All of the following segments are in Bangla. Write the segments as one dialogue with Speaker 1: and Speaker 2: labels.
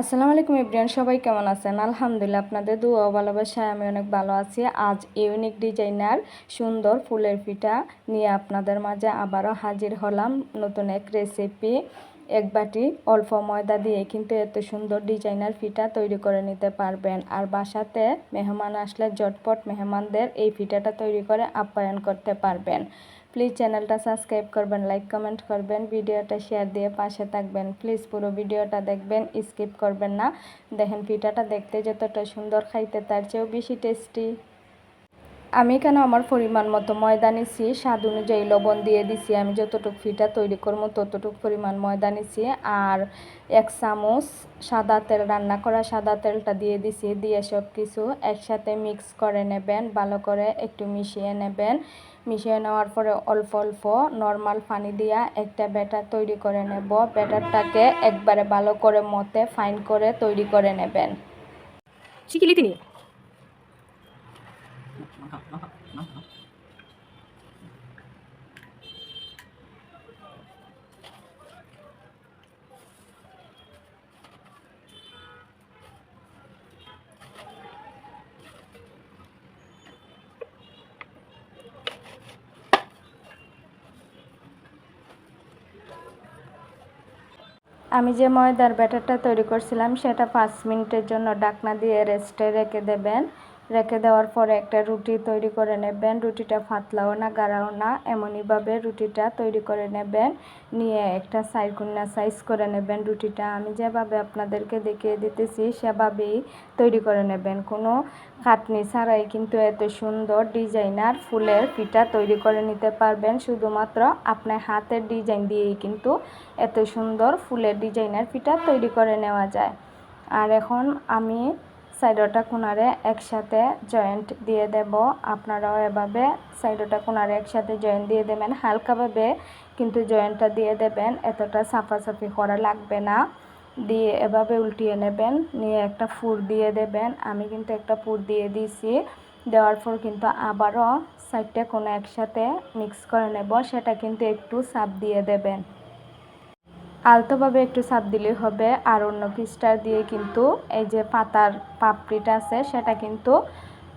Speaker 1: আসসালামু আলাইকুম ইব্রিয়ান সবাই কেমন আছেন? আলহামদুলিল্লাহ, আপনাদের দুয়া ভালোবাসায় আমি অনেক ভালো আছি। আজ ইউনিক ডিজাইনার সুন্দর ফুলের পিঠা নিয়ে আপনাদের মাঝে আবারও হাজির হলাম। নতুন এক রেসিপি এক বাটি অল্প ময়দা দিয়ে কিন্তু এত সুন্দর ডিজাইনার পিঠা তৈরি করে নিতে পারবেন। আর বাসাতে মেহমান আসলে জটপট মেহমানদের এই পিঠাটা তৈরি করে আপ্যায়ন করতে পারবেন। প্লিজ চ্যানেলটা সাবস্ক্রাইব করবেন, লাইক, কমেন্ট করবেন, ভিডিওটা শেয়ার দিয়ে পাশে থাকবেন। প্লিজ পুরো ভিডিওটা দেখবেন, স্কিপ করবেন না। দেখেন পিঠাটা দেখতে যতটা সুন্দর খাইতে, তার চেয়েও বেশি টেস্টি আমি কেন আমার পরিমাণ মতো ময়দা নিছি? স্বাদ অনুযায়ী লবণ দিয়ে দিছি। আমি যতটুকু ফিটা তৈরি করব, ততটুকু পরিমাণ ময়দা নিছি। আর এক চামচ সাদা তেল, রান্না করা সাদা তেলটা দিয়ে দিছি। দিয়ে সব কিছু একসাথে মিক্স করে নেবেন, ভালো করে একটু মিশিয়ে নেবেন। মিশিয়ে নেওয়ার পরে অল্প অল্প নর্মাল পানি দিয়া একটা ব্যাটার তৈরি করে নেব। ব্যাটারটাকে একবারে ভালো করে মতে ফাইন করে তৈরি করে নেবেন।
Speaker 2: শিখিলি তিনি?
Speaker 1: আমি যে ময়দার ব্যাটারটা তৈরি করছিলাম, সেটা পাঁচ মিনিটের জন্য ডাকনা দিয়ে রেস্টে রেখে দেবেন। রেখে দেওয়ার পরে একটা রুটি তৈরি করে নেবেন। রুটিটা ফাতলাও না, গাড়াও না, এমনইভাবে রুটিটা তৈরি করে নেবেন। নিয়ে একটা সাইকুন্না সাইজ করে নেবেন রুটিটা। আমি যেভাবে আপনাদেরকে দেখিয়ে দিতেছি, সেভাবেই তৈরি করে নেবেন। কোনো খাটনি ছাড়াই কিন্তু এত সুন্দর ডিজাইনার ফুলের পিঠা তৈরি করে নিতে পারবেন। শুধুমাত্র আপনার হাতের ডিজাইন দিয়েই কিন্তু এত সুন্দর ফুলের ডিজাইনার পিঠা তৈরি করে নেওয়া যায়। আর এখন আমি সাইডটা কোনারে একসাথে জয়েন্ট দিয়ে দেব। আপনারাও এভাবে সাইডটা কোনারে একসাথে জয়েন্ট দিয়ে দেবেন। হালকাভাবে কিন্তু জয়েন্টটা দিয়ে দেবেন। এতটা সাফাসাফি করা লাগবে না। দিয়ে এভাবে উল্টিয়ে নেবেন। নিয়ে একটা ফুর দিয়ে দেবেন। আমি কিন্তু একটা ফুর দিয়ে দিয়েছি। দেওয়ার পর কিন্তু আবারও সাইডটা কোনো একসাথে মিক্স করে নেব। সেটা কিন্তু একটু সাপ দিয়ে দেবেন। আলতোভাবে একটু চাপ দিলেই হবে আর অন্য পিসটা দিয়ে কিন্তু এই যে পাতার পাপড়িটা আছে, সেটা কিন্তু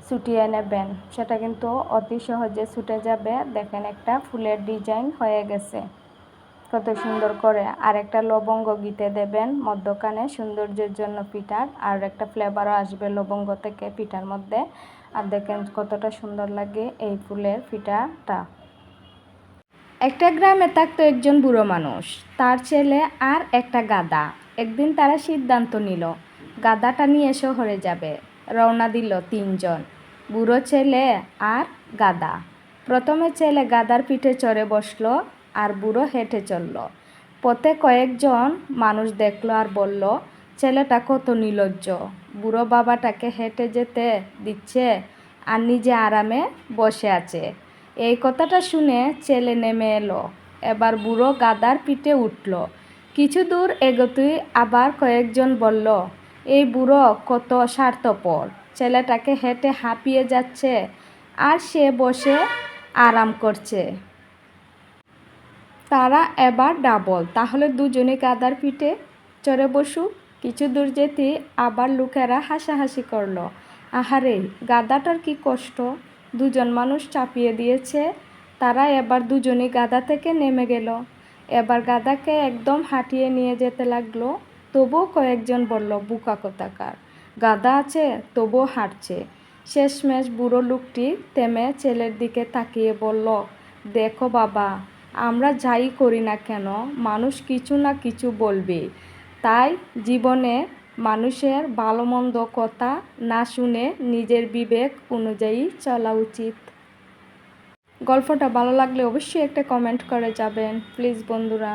Speaker 1: ছুটিয়ে নেবেন। সেটা কিন্তু অতি সহজে ছুটে যাবে। দেখেন একটা ফুলের ডিজাইন হয়ে গেছে। কত সুন্দর করে। আর একটা লবঙ্গ গিতে দেবেন মধ্যখানে সৌন্দর্যের জন্য পিঠার। আর একটা ফ্লেভারও আসবে লবঙ্গ থেকে পিঠার মধ্যে। আর দেখেন কতটা সুন্দর লাগে এই ফুলের পিঠাটা। একটা গ্রামে থাকতো একজন বুড়ো মানুষ। তার ছেলে আর একটা গাদা। একদিন তারা সিদ্ধান্ত নিল, গাদাটা নিয়ে শহরে যাবে। রওনা দিল তিনজন, বুড়ো ছেলে আর গাদা। প্রথমে ছেলে গাদার পিঠে চড়ে বসল আর বুড়ো হেঁটে চলল। পথে কয়েকজন মানুষ দেখল আর বলল, ছেলেটা কত নির্লজ্জ বুড়ো বাবাটাকে হেঁটে যেতে দিচ্ছে আর নিজে আরামে বসে আছে। এই কথাটা শুনে ছেলে নেমে এলো। এবার বুড়ো গাদার পিঠে উঠল। কিছু দূর এগোতেই আবার কয়েকজন বলল, এই বুড়ো, কত স্বার্থপর। ছেলেটাকে হেঁটে হাঁপিয়ে যাচ্ছে, আর সে বসে আরাম করছে। তারা এবার ডাবল। তাহলে দুজনে গাদার পিঠে চড়ে বসু। কিছু দূর যেতে আবার লোকেরা হাসাহাসি করল, আহারে, গাদাটার কি কষ্ট? দুজন মানুষ চাপিয়ে দিয়েছে। তারা এবার দুজনই গাদা থেকে নেমে গেল। এবার গাদাকে একদম হাঁটিয়ে নিয়ে যেতে লাগল। তবুও কয়েকজন বলল, বুকা কোথাকার? গাদা আছে, তবুও হাঁটছে। শেষমেশ বুড়ো লোকটি তেমে ছেলের দিকে তাকিয়ে বলল, দেখো বাবা, আমরা যাই করি না কেন, মানুষ কিছু না কিছু বলবে। তাই জীবনে মানুষের ভালো মন্দ কথা না শুনে নিজের বিবেক অনুযায়ী চলা উচিত। গল্পটা ভালো লাগলে অবশ্যই একটা কমেন্ট করে যাবেন প্লিজ বন্ধুরা।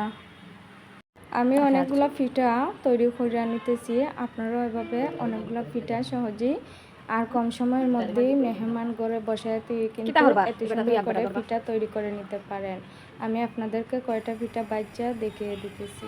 Speaker 1: আমি অনেকগুলো পিঠা তৈরি করে নিতেছি আপনারাও এভাবে অনেকগুলো পিঠা সহজেই আর কম সময়ের মধ্যেই মেহমান ঘরে বসে কিন্তু এত সুন্দর করে। পিঠা তৈরি করে নিতে পারেন। আমি আপনাদেরকে কয়টা পিঠা বাচ্চা দেখিয়ে দিতেছি।